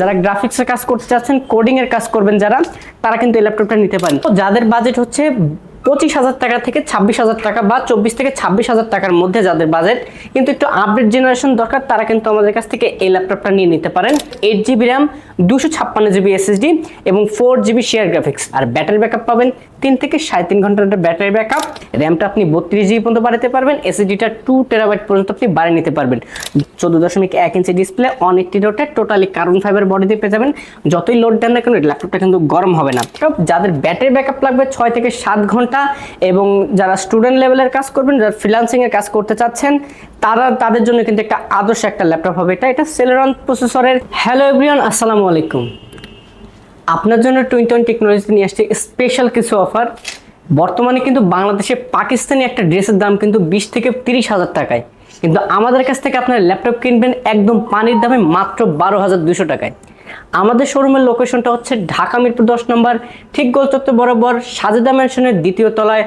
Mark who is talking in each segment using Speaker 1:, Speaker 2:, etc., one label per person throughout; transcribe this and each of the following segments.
Speaker 1: যারা গ্রাফিক্সের কাজ করতে চাচ্ছেন কোডিং এর কাজ করবেন যারা, তারা কিন্তু এই ল্যাপটপটা নিতে পারেন। তো যাদের বাজেট হচ্ছে পঁচিশ হাজার টাকা থেকে ছাব্বিশ হাজার টাকা বা চব্বিশ থেকে ছাব্বিশ হাজার টাকার মধ্যে যাদের বাজেট কিন্তু একটু আপডেট জেনারেশন দরকার, তারা কিন্তু আমাদের কাছ থেকে এই ল্যাপটপটা নিয়ে নিতে পারেন। এইট জিবি র্যাম দুশো ছাপ্পান্ন জিবি এসএসডি এবং ফোর জিবি শেয়ার গ্রাফিক্স আর ব্যাটারি ব্যাকআপ পাবেন তিন থেকে সাড়ে তিন ঘণ্টার একটা ব্যাটারি ব্যাকআপ। র্যামটা আপনি বত্রিশ জিবি পর্যন্ত বাড়াতে পারবেন এসএসডিটা টু টেরাবাইট পর্যন্ত আপনি বাড়িয়ে নিতে পারবেন। চোদ্দ দশমিক এক ইঞ্চি ডিসপ্লে অন এইটটি ডোটে টোটালি কার্বন ফাইবার বডি দিয়ে পেয়ে যাবেন। যতই লোড দেন না কেন ল্যাপটপটা কিন্তু গরম হবে না। যাদের ব্যাটারি ব্যাকআপ লাগবে ছয় থেকে সাত ঘণ্টা এবং যারা স্টুডেন্ট লেভেলের কাজ করবেন, যারা ফ্রিলান্সিং এর কাজ করতে চাচ্ছেন, তারা তাদের জন্য কিন্তু একটা আদর্শ একটা ল্যাপটপ হবে। এটা এটা সেলেরন প্রসেসরের হ্যালো এভরিওয়ান আসসালামু আলাইকুম। আপনার জন্য টোয়েন্টি ওয়ান টেকনোলজিতে নিয়ে আসছে স্পেশাল কিছু অফার বর্তমানে কিন্তু বাংলাদেশে পাকিস্তানি একটা ড্রেসের দাম কিন্তু বিশ থেকে তিরিশ হাজার টাকায়। কিন্তু আমাদের কাছ থেকে আপনার ল্যাপটপ কিনবেন একদম পানির দামে মাত্র বারো হাজার দুশো টাকায়। আমাদের শোরুমের লোকেশনটা হচ্ছে ঢাকা মিরপুর দশ নম্বর, ঠিক গোলচত্বর বরাবর সাজেদা ম্যানশনের দ্বিতীয় তলায়।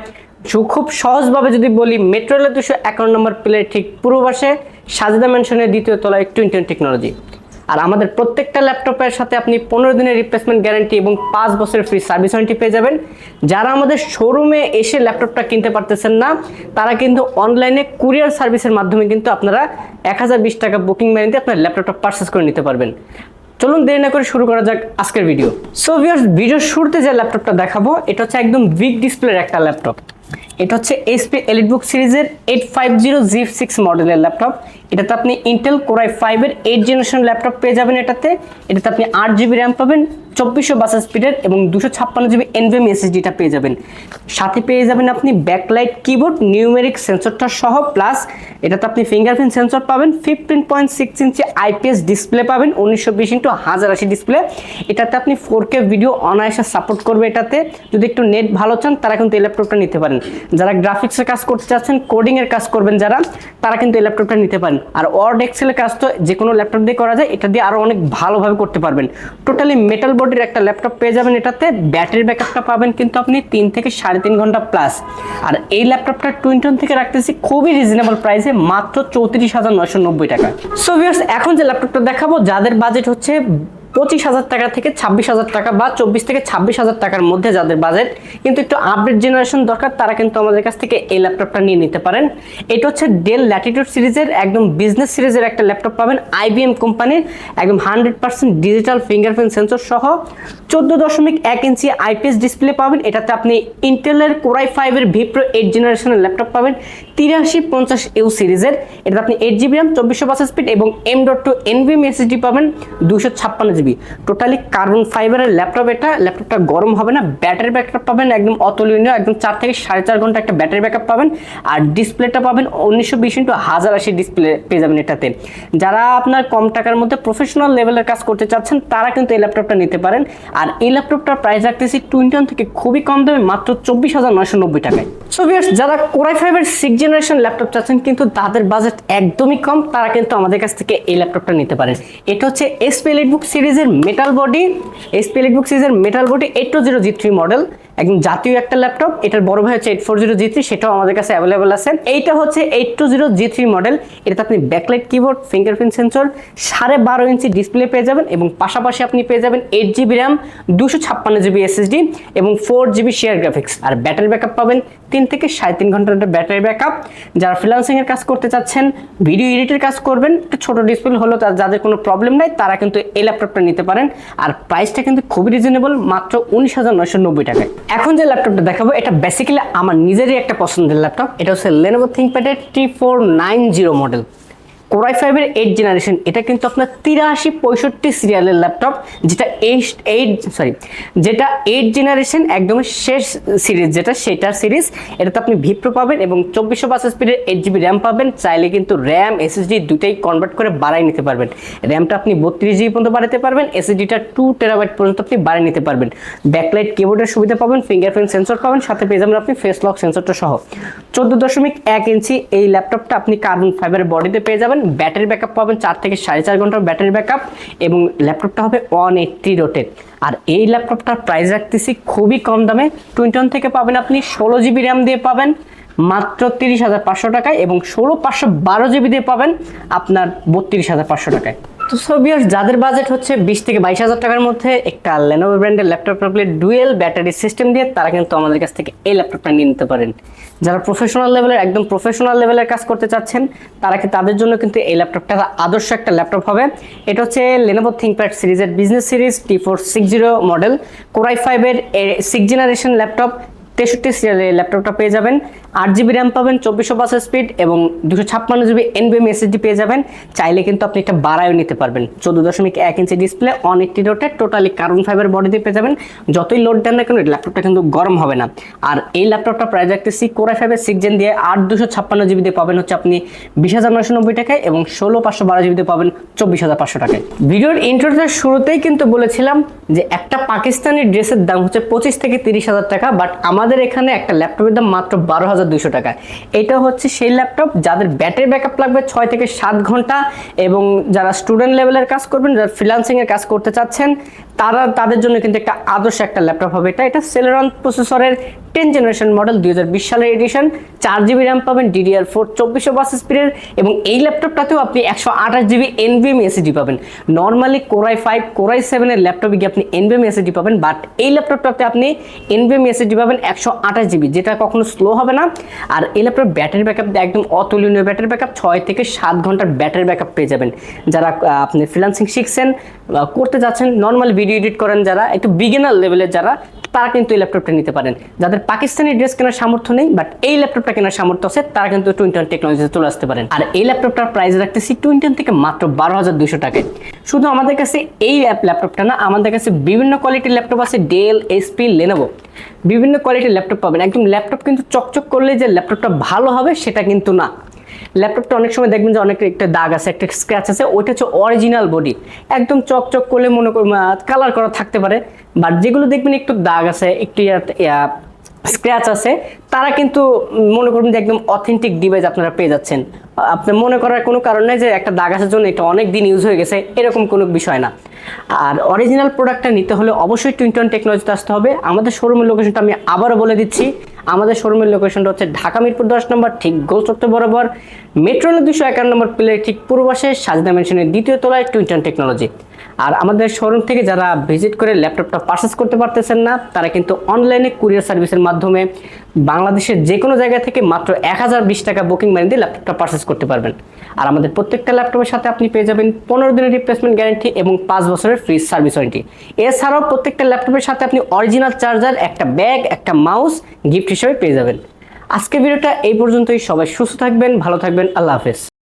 Speaker 1: খুব সহজভাবে যদি বলি মেট্রো রেলের দুশো একান্ন নম্বর প্লের ঠিক পূর্ব পাশে সাজেদা ম্যানশনের দ্বিতীয় তলায় টোয়েন্টি টেকনোলজি। আর আমাদের প্রত্যেকটা ল্যাপটপের সাথে আপনি পনেরো দিনের রিপ্লেসমেন্ট গ্যারান্টি এবং পাঁচ বছরের ফ্রি সার্ভিস ওয়ারেন্টি পেয়ে যাবেন। যারা আমাদের শোরুমে এসে ল্যাপটপটা কিনতে পারতেছেন না, তারা কিন্তু অনলাইনে কুরিয়ার সার্ভিসের মাধ্যমে কিন্তু আপনারা এক হাজার বিশ টাকা বুকিং মারিতে আপনার ল্যাপটপটা পারচেস করে নিতে পারবেন। চলুন দেরি না করে শুরু করা যাক আজকের ভিডিও সো ভিউয়ার্স ভিডিওর শুরুতে যে ল্যাপটপটা দেখাবো, এটা হচ্ছে একদম বিগ ডিসপ্লের একটা ল্যাপটপ। এটা হচ্ছে এইচপি এলিটবুক সিরিজের eight five zero G six মডেলের ল্যাপটপ। এটাতে আপনি ইন্টেল কোরাই ফাইভের এইট জেনারেশন ল্যাপটপ পেয়ে যাবেন এটাতে। এটাতে আপনি আট জিবি র্যাম পাবেন, চব্বিশশো বাস স্পিডের এবং দুশো ছাপ্পান্ন জিবি এনভিএম এসএসডিটা পেয়ে যাবেন। সাথে পেয়ে যাবেন আপনি ব্যাকলাইট কিবোর্ড নিউমেরিক সেন্সরটা সহ প্লাস এটাতে আপনি ফিঙ্গারপ্রিন্ট সেন্সর পাবেন fifteen point six inch IPS display পাবেন, উনিশশো বিশ ইন্টু হাজার আশি ডিসপ্লে এটাতে আপনি ফোর কে ভিডিও অনায়াসে সাপোর্ট করবে এটাতে। যদি একটু নেট ভালো চান, তারা কিন্তু এই ল্যাপটপটা নিতে পারেন। যারা গ্রাফিক্সের কাজ করতে চাচ্ছেন কোডিংয়ের কাজ করবেন যারা, তারা কিন্তু এই ল্যাপটপটা নিতে পারেন। আর ওয়ার্ড এক্সেলের কাজ তো যে কোনো ল্যাপটপ দিয়ে করা যায়, এটা দিয়ে আরও অনেক ভালোভাবে করতে পারবেন। টোটালি মেটাল বডির একটা ল্যাপটপ পেয়ে যাবেন এটাতে ব্যাটারি ব্যাকআপটা পাবেন কিন্তু আপনি তিন থেকে সাড়ে তিন ঘণ্টা প্লাস আর এই ল্যাপটপটা টুইন্টন থেকে রাখতেছি খুবই রিজনেবল প্রাইসে মাত্র চৌত্রিশ হাজার নশো নব্বই টাকা। সো ভিউয়ার্স এখন যে ল্যাপটপটা দেখাবো, যাদের বাজেট হচ্ছে পঁচিশ হাজার টাকা থেকে ছাব্বিশ হাজার টাকা বা চব্বিশ থেকে ছাব্বিশ হাজার টাকার মধ্যে যাদের বাজেট কিন্তু একটু আপডেট জেনারেশন দরকার, তারা কিন্তু আমাদের কাছ থেকে এই ল্যাপটপটা নিয়ে নিতে পারেন। এটা হচ্ছে ডেল ল্যাটিটিউড সিরিজের একদম বিজনেস সিরিজের একটা ল্যাপটপ পাবেন আইবিএম কোম্পানির একদম hundred percent digital fingerprint sensor সহ। চোদ্দ দশমিক এক ইঞ্চি আইপিএস ডিসপ্লে পাবেন। এটাতে আপনি ইন্টেলের কোরাই ফাইভের ভিপ্রো এইট জেনারেশনের ল্যাপটপ পাবেন। তিরাশি পঞ্চাশ ইউ সিরিজের। এটাতে আপনি এইট জিবি র্যাম চব্বিশশো পাঁচ স্পিড এবং M dot two NVMe SSD পাবেন। দুশো ছাপ্পান্ন জিবি টোটালি কার্বন ফাইবারের ল্যাপটপ এটা ল্যাপটপটা গরম হবে না ব্যাটারি ব্যাকআপ পাবেন, একদম অতুলনীয়, একদম চার থেকে সাড়ে চার ঘণ্টা একটা ব্যাটারি ব্যাকআপ পাবেন। আর ডিসপ্লেটা পাবেন উনিশশো বিশ ইন্টু হাজার আশি ডিসপ্লে পেয়ে যাবেন এটাতে। যারা আপনার কম টাকার মধ্যে প্রফেশনাল লেভেলের কাজ করতে চাচ্ছেন, তারা কিন্তু এই ল্যাপটপটা নিতে পারেন। আর এই ল্যাপটপটার প্রাইস রাখতেছি টুইন্টন থেকে খুবই কম দামে, মাত্র চব্বিশ হাজার নয়শো নব্বই টাকায়। সো যারা কোরাই ফাইভের সিক্স জেনারেশন ল্যাপটপ চাচ্ছেন, কিন্তু তাদের বাজেট একদমই কম, তারা কিন্তু আমাদের কাছ থেকে এই ল্যাপটপটা নিতে পারেন। এটা হচ্ছে এসপি বুক সিরিজের মেটাল বডি এসপি বুক সিরিজের metal body eight two zero G three model একদম জাতীয় একটা ল্যাপটপ। এটার বড় ভাই হচ্ছে eight four zero G three সেটাও আমাদের কাছে অ্যাভেলেবল আছে। এইটা হচ্ছে eight two zero G three model এটাতে আপনি ব্যাকলাইট কিবোর্ড ফিঙ্গারপ্রিন্ট সেন্সর সাড়ে বারো ইঞ্চি ডিসপ্লে পেয়ে যাবেন এবং পাশাপাশি আপনি পেয়ে যাবেন এইট জিবি র্যাম দুশো ছাপ্পান্ন জিবি এসএসডি এবং ফোর জিবি শেয়ার গ্রাফিক্স আর ব্যাটারি ব্যাকআপ পাবেন তিন থেকে সাড়ে তিন ঘণ্টার একটা ব্যাটারি ব্যাকআপ যারা ফ্রিলান্সিং এর কাজ করতে চাচ্ছেন ভিডিও এডিটের কাজ করবেন, একটু ছোট ডিসপ্লে হলো যাদের কোনো প্রবলেম নাই, তারা কিন্তু এই ল্যাপটপটা নিতে পারেন। আর প্রাইসটা কিন্তু খুবই রিজনেবল মাত্র উনিশ হাজার নয়শো নব্বই টাকায়। এখন যে ল্যাপটপটা দেখাবো, এটা বেসিক্যালি আমার নিজেরই একটা পছন্দের ল্যাপটপ এটা হচ্ছে Lenovo থিঙ্কপ্যাডের T four nine zero model Core i ফাইভের এইট জেনারেশন এটা কিন্তু আপনার তিরাশি পঁয়ষট্টি সিরিয়ালের ল্যাপটপ যেটা এইট এইট সরি যেটা এইট জেনারেশন একদম শেষ সিরিজ যেটা সেটার সিরিজ এটাতে আপনি ভিপ্রো পাবেন এবং চব্বিশশো পাঁচ স্পিডের এইট জিবি র্যাম পাবেন, চাইলে কিন্তু র্যাম এসএসডি দুটাই কনভার্ট করে বাড়াই নিতে পারবেন। র্যামটা আপনি বত্রিশ জিবি পর্যন্ত বাড়াতে পারবেন এসএসডিটা টু টেরাবাইট পর্যন্ত আপনি বাড়িয়ে নিতে পারবেন। ব্যাকলাইট কিবোর্ডের সুবিধা পাবেন ফিঙ্গারপ্রিন্ট সেন্সর পাবেন, সাথে পেয়ে যাবেন আপনি ফেস লক সেন্সরটা সহ। চোদ্দ দশমিক এক ইঞ্চি এই ল্যাপটপটা আপনি কার্বন ফাইবারের বডিতে পেয়ে যাবেন ব্যাটারি ব্যাকআপ পাবেন চার থেকে সাড়ে চার ঘণ্টার ব্যাটারি ব্যাকআপ এবং ল্যাপটপটা হবে ওয়ান এইট্টি রোটেড আর এই ল্যাপটপটার প্রাইস রাখতেছি খুবই কম দামে। টোয়েন্টি ওয়ান থেকে পাবেন আপনি ষোলো জিবি র্যাম দিয়ে পাবেন, মাত্র তিরিশ হাজার পাঁচশো টাকায় এবং ষোলো পাঁচশো বারো জিবি দিয়ে পাবেন আপনার বত্রিশ হাজার পাঁচশো টাকায়। তো সবিয়ার যাদের বাজেট হচ্ছে বিশ থেকে বাইশ হাজার টাকার মধ্যে একটা লেনোভো ব্র্যান্ডের ল্যাপটপ থাকলে ডুয়েল ব্যাটারি সিস্টেম দিয়ে তারা কিন্তু আমাদের কাছ থেকে এই ল্যাপটপটা নিয়ে নিতে পারেন। যারা প্রফেশনাল লেভেলের একদম প্রফেশনাল লেভেলের কাজ করতে চাচ্ছেন, তারা কি তাদের জন্য কিন্তু এই ল্যাপটপটা আদর্শ একটা ল্যাপটপ হবে। এটা হচ্ছে লেনোভো থিঙ্কপ্যাড সিরিজের business series T four six zero model Core i ফাইভের সিক্স জেনারেশন ল্যাপটপ তেষট্টি সিরিয়ালে ল্যাপটপটা পেয়ে যাবেন। আট জিবি র্যাম পাবেন, চব্বিশশো বাসের স্পিড এবং দুশো ছাপ্পান্ন জিবি এনবিএম এসএসডি পেয়ে যাবেন। চাইলে কিন্তু আপনি এটা বাড়ায়ও নিতে পারবেন। চোদ্দ দশমিক এক ইঞ্চি ডিসপ্লে অন এইটটি ডোটে টোটালি কার্বন ফাইবার বডি দিয়ে পেয়ে যাবেন। যতই লোড দেন না কেন ল্যাপটপটা কিন্তু গরম হবে না। আর এই ল্যাপটপটা প্রাইস রাখতেছি কোরাই ফাইভের সিক্স জেন দিয়ে আট দুশো ছাপ্পান্ন জিবি দিয়ে পাবেন হচ্ছে আপনি বিশ হাজার নশো নব্বই টাকায় এবং ষোলো পাঁচশো বারো জিবি দিয়ে পাবেন চব্বিশ হাজার পাঁচশো টাকায়। ভিডিওর ইন্টারভিউর শুরুতেই কিন্তু বলেছিলাম যে একটা পাকিস্তানি ড্রেসের দাম হচ্ছে পঁচিশ থেকে তিরিশ হাজার টাকা বাট আমাদের এখানে একটা ল্যাপটপের দাম মাত্র বারো হাজার দুশো টাকা এটা হচ্ছে সেই ল্যাপটপ যাদের ব্যাটারি ব্যাকআপ লাগবে ছয় থেকে সাত ঘণ্টা এবং যারা স্টুডেন্ট লেভেলের কাজ করবেন, যারা ফ্রিলান্সিংয়ের কাজ করতে চাচ্ছেন তারা তাদের জন্য কিন্তু একটা আদর্শ একটা ল্যাপটপ হবে। এটা এটা সেলেরন প্রসেসরের টেন জেনারেশন মডেল দুই হাজার বিশ সালের এডিশন চার জিবি র্যাম পাবেন ডিডিআর ফোর চব্বিশশো বাস স্পিডের এবং এই ল্যাপটপটাতেও আপনি একশো আঠাশ জিবি এনভিএম এসিডি পাবেন। Normally Core i five Core i সেভেনের ল্যাপটপে গিয়ে আপনি এনভিএম এসিডি পাবেন বাট এই ল্যাপটপটাতে আপনি এনভিএম এসিডি পাবেন একশো আঠাশ জিবি যেটা কখনো স্লো হবে না। আর এই ল্যাপটপ ব্যাটারি ব্যাকআপ একদম অতুলনীয় ব্যাটারি ব্যাকআপ ছয় থেকে সাত ঘণ্টার ব্যাটারি ব্যাকআপ পেয়ে যাবেন। যারা আপনি ফ্রিলান্সিং শিখছেন করতে যাচ্ছেন নর্মাল ভিডিও এডিট করেন যারা, একটু বিগিনার লেভেলের যারা, তারা কিন্তু এই ল্যাপটপটা নিতে পারেন। যাদের পাকিস্তানি ড্রেস কেনার সামর্থ্য নেই বাট এই ল্যাপটপটা কেনার সামর্থ্য আছে, তারা কিন্তু টুইন্টন টেকনোলজিতে চলে আসতে পারেন। আর এই ল্যাপটপটার প্রাইস রাখতেছি টুইন্টন থেকে মাত্র বারো হাজার দুশো টাকায়। শুধু আমাদের কাছে এই ল্যাপটপটা না, আমাদের কাছে বিভিন্ন কোয়ালিটির ল্যাপটপ আছে ডেল এসপি লেনোভো বিভিন্ন কোয়ালিটির ল্যাপটপ পাবেন। একদম ল্যাপটপ কিন্তু চকচক করলে যে ল্যাপটপটা ভালো হবে, সেটা কিন্তু না। ল্যাপটপটা অনেক সময় দেখবেন যে অনেক একটা দাগ আছে, একটা স্ক্র্যাচ আছে, ওইটা হচ্ছে অরিজিনাল বডি একদম চকচক করলে মনে কালার করা থাকতে পারে বাট যেগুলো দেখবেন একটু দাগ আছে, একটু স্ক্র্যাচ আছে, তারা কিন্তু মনে করবেন যে একদম অথেন্টিক ডিভাইস আপনারা পেয়ে যাচ্ছেন। আপনার মনে করার কোনো কারণ নেই যে একটা দাগ আসার জন্য এটা অনেক দিন ইউজ হয়ে গেছে, এরকম কোনো বিষয় না। আর অরিজিনাল প্রোডাক্টটা নিতে হলে অবশ্যই টুইন্টন টেকনোলজিতে আসতে হবে। আমাদের শোরুমের লোকেশনটা আমি আবারও বলে দিচ্ছি। আমাদের শোরুমের লোকেশনটা হচ্ছে ঢাকা মিরপুর দশ নম্বর, ঠিক গোলচত্বর বরাবর। মেট্রো রেল দুশো একান্ন নম্বর প্লে ঠিক পূর্ব পাশে সাজদা মেনশনের দ্বিতীয় তলায় টুইন্টন টেকনোলজি আর আমাদের শোরুম থেকে যারা ভিজিট করে ল্যাপটপটা পারচেস করতে পারতেছেন না, তারা কিন্তু অনলাইনে কুরিয়ার সার্ভিসের মাধ্যমে বাংলাদেশের যে কোনো জায়গা থেকে মাত্র এক হাজার বিশ টাকা বুকিং মানি দিয়ে ল্যাপটপটা পারচেস করতে পারবেন। আর আমাদের প্রত্যেকটা ল্যাপটপের সাথে আপনি পেয়ে যাবেন পনেরো দিনের রিপ্লেসমেন্ট গ্যারান্টি এবং পাঁচ বছরের ফ্রি সার্ভিস ওয়ারেন্টি এছাড়াও প্রত্যেকটা ল্যাপটপের সাথে আপনি অরিজিনাল চার্জার একটা ব্যাগ একটা মাউস গিফট হিসেবে পেয়ে যাবেন। আজকে ভিডিওটা এই পর্যন্তই। সবাই সুস্থ থাকবেন ভালো থাকবেন। আল্লাহ হাফেজ।